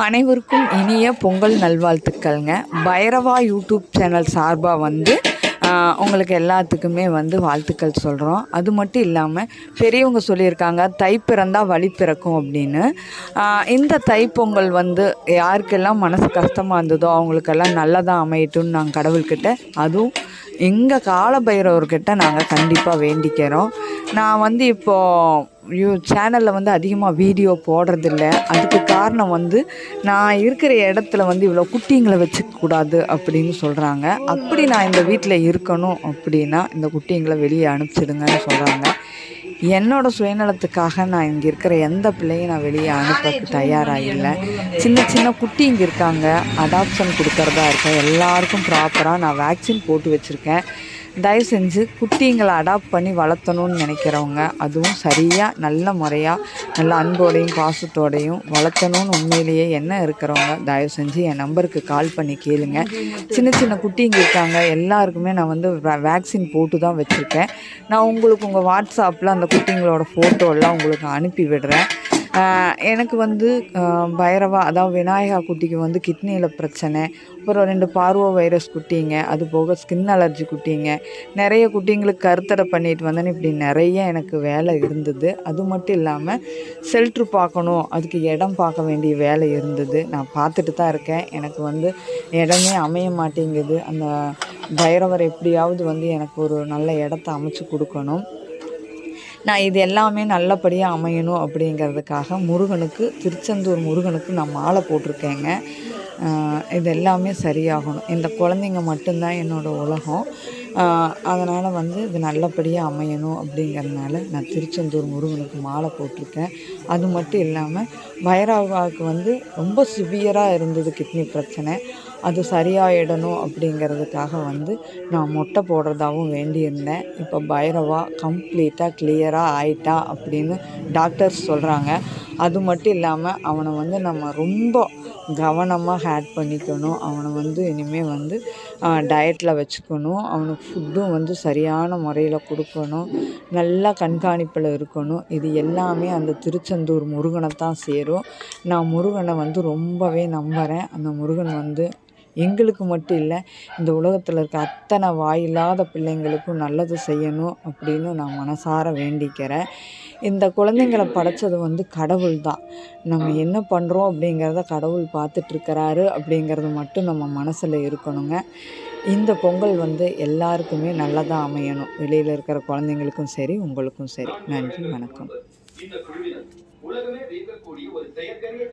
அனைவருக்கும் இனிய பொங்கல் நல்வாழ்த்துக்கள்ங்க. பைரவா யூடியூப் சேனல் சார்பாக வந்து உங்களுக்கு எல்லாத்துக்குமே வந்து வாழ்த்துக்கள் சொல்கிறோம் அது மட்டும் இல்லாமல் பெரியவங்க சொல்லியிருக்காங்க தை பிறந்தால் வழி பிறக்கும் அப்படின்னு. இந்த தைப்பொங்கல் வந்து யாருக்கெல்லாம் மனசு கஷ்டமாக இருந்ததோ அவங்களுக்கெல்லாம் நல்லதாக அமையட்டும்னு நாங்கள் கடவுள்கிட்ட அதுவும் எங்கள் காலபைரவர்கிட்ட நாங்கள் கண்டிப்பாக வேண்டிக்கிறோம். நான் வந்து இப்போது யூ சேனலில் வந்து அதிகமாக வீடியோ போடுறதில்ல. அதுக்கு காரணம் வந்து நான் இருக்கிற இடத்துல வந்து இவ்வளோ குட்டிங்களை வச்சுக்கக்கூடாது அப்படின்னு சொல்கிறாங்க அப்படி நான் இந்த வீட்டில் இருக்கணும் அப்படின்னா இந்த குட்டிங்களை வெளியே அனுப்பிச்சிடுங்கன்னு சொல்கிறாங்க என்னோடய சுயநலத்துக்காக நான் இங்கே இருக்கிற எந்த பிள்ளையும் நான் வெளியே அனுப்ப தயாராக இல்லை சின்ன சின்ன குட்டி இங்கே இருக்காங்க. அடாப்ஷன் கொடுக்கறதா இருக்கேன் எல்லாருக்கும் ப்ராப்பராக நான் வேக்சின் போட்டு வச்சுருக்கேன். தயவு செஞ்சு குட்டிங்களை அடாப்ட் பண்ணி வளர்த்தணும்னு நினைக்கிறவங்க அதுவும் சரியாக நல்ல முறையாக நல்ல அன்போடையும் பாசத்தோடையும் வளர்த்தணும்னு உண்மையிலேயே என்ன இருக்கிறவங்க தயவு செஞ்சு என் நம்பருக்கு கால் பண்ணி கேளுங்க. சின்ன சின்ன குட்டிங்க இருக்காங்க எல்லாருக்குமே நான் வந்து வேக்சின் போட்டு தான் வச்சுருக்கேன். நான் உங்களுக்கு உங்கள் வாட்ஸ்அப்பில் அந்த குட்டிங்களோட ஃபோட்டோ எல்லாம் உங்களுக்கு அனுப்பி விடுறேன். எனக்கு வந்து பைரவா அதாவது விநாயகா குட்டிக்கு வந்து கிட்னியில் பிரச்சனை. அப்புறம் ரெண்டு பார்வோ வைரஸ் குட்டிங்க. அது போக ஸ்கின் அலர்ஜி குட்டிங்க. நிறைய குட்டிங்களுக்கு கருத்தடை பண்ணிட்டு வந்தேன்னு இப்படி நிறைய எனக்கு வேலை இருந்தது. அது மட்டும் இல்லாமல் செல்ட்ரு பார்க்கணும். அதுக்கு இடம் பார்க்க வேண்டிய வேலை இருந்தது. நான் பார்த்துட்டு தான் இருக்கேன். எனக்கு வந்து இடமே அமைய மாட்டேங்குது. அந்த பைரவர் எப்படியாவது வந்து எனக்கு ஒரு நல்ல இடத்த அமைச்சு கொடுக்கணும். நான் இது எல்லாமே நல்லபடியாக அமையணும் அப்படிங்கிறதுக்காக முருகனுக்கு திருச்செந்தூர் முருகனுக்கு நான் மாலை போட்டிருக்கேங்க. இது எல்லாமே சரியாகணும். இந்த குழந்தைங்க மட்டும்தான் என்னோடய உலகம். அதனால் வந்து இது நல்லபடியாக அமையணும் அப்படிங்கிறதுனால நான் திருச்செந்தூர் முருகனுக்கு மாலை போட்டிருக்கேன். அது மட்டும் இல்லாமல் பைரவாவுக்கு வந்து ரொம்ப சிவியராக இருந்தது கிட்னி பிரச்சனை. அது சரியாயிடணும் அப்படிங்கிறதுக்காக வந்து நான் மொட்டை போடுறதாகவும் வேண்டியிருந்தேன். இப்போ பைரவா கம்ப்ளீட்டாக கிளியராக ஆயிட்டா அப்படின்னு டாக்டர்ஸ் சொல்கிறாங்க அது மட்டும் இல்லாமல் அவனை வந்து நம்ம ரொம்ப கவனமாக ஹேட் பண்ணிக்கணும். அவனை வந்து இனிமேல் வந்து டயட்டில் வச்சுக்கணும். அவனுக்கு ஃபுட்டும் வந்து சரியான முறையில் கொடுக்கணும். நல்லா கண்காணிப்பில் இருக்கணும். இது எல்லாமே அந்த திருச்செந்தூர் முருகனை தான் சேரும். நான் முருகனை வந்து ரொம்பவே நம்புகிறேன் அந்த முருகன் வந்து எங்களுக்கு மட்டும் இல்லை இந்த உலகத்தில் இருக்க அத்தனை வாயில்லாத பிள்ளைங்களுக்கும் நல்லது செய்யணும் அப்படின்னு நான் மனசார வேண்டிக்கிறேன். இந்த குழந்தைங்களை படைச்சது வந்து கடவுள் தான். நம்ம என்ன பண்ணுறோம் அப்படிங்கிறத கடவுள் பார்த்துட்ருக்கிறாரு அப்படிங்கிறது மட்டும் நம்ம மனசில் இருக்கணுங்க. இந்த பொங்கல் வந்து எல்லாருக்குமே நல்லதாக அமையணும். வெளியில் இருக்கிற குழந்தைங்களுக்கும் சரி உங்களுக்கும் சரி. நன்றி வணக்கம்.